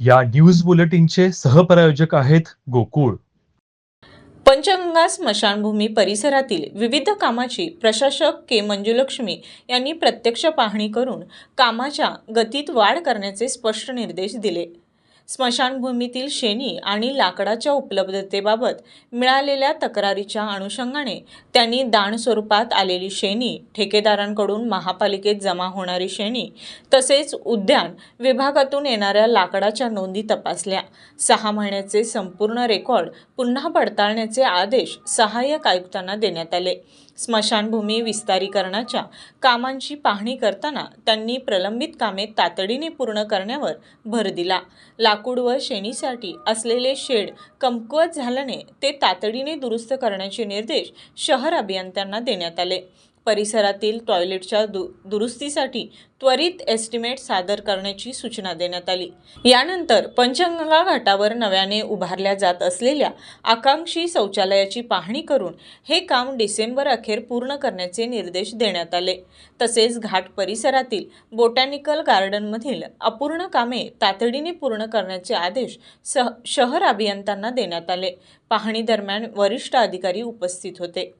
या न्यूज बुलेटिनचे सहप्रायोजक आहेत गोकुळ. पंचगंगा स्मशानभूमी परिसरातील विविध कामाची प्रशासक के मंजुलक्ष्मी यांनी प्रत्यक्ष पाहणी करून कामाच्या गतीत वाढ करण्याचे स्पष्ट निर्देश दिले. स्मशानभूमीतील शेणी आणि लाकडाच्या उपलब्धतेबाबत मिळालेल्या तक्रारीच्या अनुषंगाने त्यांनी दान स्वरूपात आलेली शेणी ठेकेदारांकडून महापालिकेत जमा होणारी शेणी तसेच उद्यान विभागातून येणाऱ्या लाकडाच्या नोंदी तपासल्या. सहा महिन्याचे संपूर्ण रेकॉर्ड पुन्हा पडताळण्याचे आदेश सहाय्यक आयुक्तांना देण्यात आले. स्मशानभूमी विस्तारीकरणाच्या कामांची पाहणी करताना त्यांनी प्रलंबित कामे तातडीने पूर्ण करण्यावर भर दिला. लाकूड व शेणीसाठी असलेले शेड कमकुवत झाल्याने ते तातडीने दुरुस्त करण्याचे निर्देश शहर अभियंत्यांना देण्यात आले. परिसरातील टॉयलेटच्या दु दुरुस्तीसाठी त्वरित एस्टिमेट सादर करण्याची सूचना देण्यात आली. यानंतर पंचगंगा घाटावर नव्याने उभारल्या जात असलेल्या आकांक्षी शौचालयाची पाहणी करून हे काम डिसेंबर अखेर पूर्ण करण्याचे निर्देश देण्यात आले. तसेच घाट परिसरातील बोटॅनिकल गार्डनमधील अपूर्ण कामे तातडीने पूर्ण करण्याचे आदेश सह शहर अभियंत्यांना देण्यात आले. पाहणी दरम्यान वरिष्ठ अधिकारी उपस्थित होते.